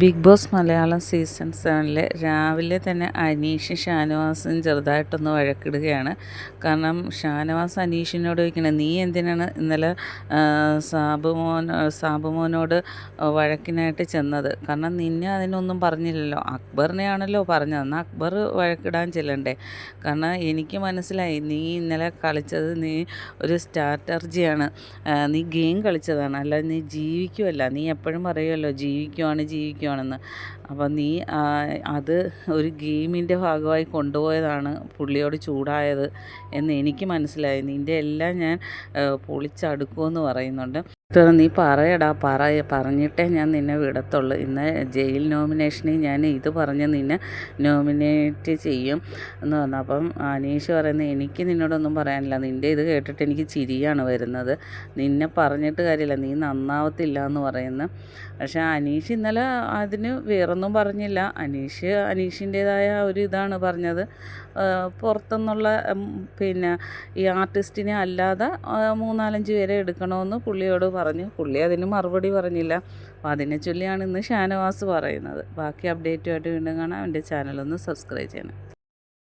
Big boss Malayalam season സെവനിൽ രാവിലെ തന്നെ അനീഷ് ഷാനവാസും ചെറുതായിട്ടൊന്ന് വഴക്കിടുകയാണ്. കാരണം ഷാനവാസ് അനീഷിനോട് ചോദിക്കണേ നീ എന്തിനാണ് ഇന്നലെ സാബുമോൻ സാബുമോനോട് വഴക്കിനായിട്ട് ചെന്നത്? കാരണം നിന്നെ അതിനൊന്നും പറഞ്ഞില്ലല്ലോ. അക്ബറിനെയാണല്ലോ പറഞ്ഞത്. എന്നാൽ അക്ബർ വഴക്കിടാൻ ചെല്ലണ്ടേ? കാരണം എനിക്ക് മനസ്സിലായി നീ ഇന്നലെ കളിച്ചത് നീ ഒരു സ്ട്രാറ്റർജിയാണ് നീ ഗെയിം കളിച്ചതാണ്. അല്ല നീ ജീവിക്കുമല്ല നീ എപ്പോഴും പറയുമല്ലോ ജീവിക്കുവാണ് ജീവിക്കുക ഇരിക്കുവാണെന്ന്. അപ്പം നീ അത് ഒരു ഗെയിമിന്റെ ഭാഗമായി കൊണ്ടുപോയതാണ് പുള്ളിയോട് ചൂടായത് എന്ന് എനിക്ക് മനസ്സിലായി. നിന്റെ എല്ലാം ഞാൻ പൊളിച്ചടുക്കുമെന്ന് പറയുന്നുണ്ട്. നീ പറയടാ പറ പറഞ്ഞിട്ടേ ഞാൻ നിന്നെ വിടത്തുള്ളൂ. ഇന്ന് ജയിൽ നോമിനേഷനിൽ ഞാൻ ഇത് പറഞ്ഞ് നിന്നെ നോമിനേറ്റ് ചെയ്യും എന്ന് പറഞ്ഞു. അപ്പം അനീഷ് പറയുന്നത് എനിക്ക് നിന്നോടൊന്നും പറയാനില്ല. നിന്റെ ഇത് കേട്ടിട്ട് എനിക്ക് ചിരിയാണ് വരുന്നത്. നിന്നെ പറഞ്ഞിട്ട് കാര്യമില്ല. നീ നന്നാവത്തില്ല എന്ന് പറയുന്നു. പക്ഷേ അനീഷ് ഇന്നലെ അതിന് വേറൊന്നും പറഞ്ഞില്ല. അനീഷ് അനീഷിന്റേതായ ഒരു ഇതാണ് പറഞ്ഞത്. പുറത്തുനിന്നുള്ള പിന്നെ ഈ ആർട്ടിസ്റ്റിനെ അല്ലാതെ മൂന്നാലഞ്ച് പേരെ എടുക്കണമെന്ന് പുള്ളിയോട് പറഞ്ഞു. പുള്ളി അതിന് മറുപടി പറഞ്ഞില്ല. അപ്പോൾ അതിനെ ചൊല്ലിയാണ് ഇന്ന് ഷാനവാസ് പറയുന്നത്. ബാക്കി അപ്ഡേറ്റുമായിട്ട് വീണ്ടും കാണാം. എന്റെ ചാനലൊന്ന് സബ്സ്ക്രൈബ് ചെയ്യണം.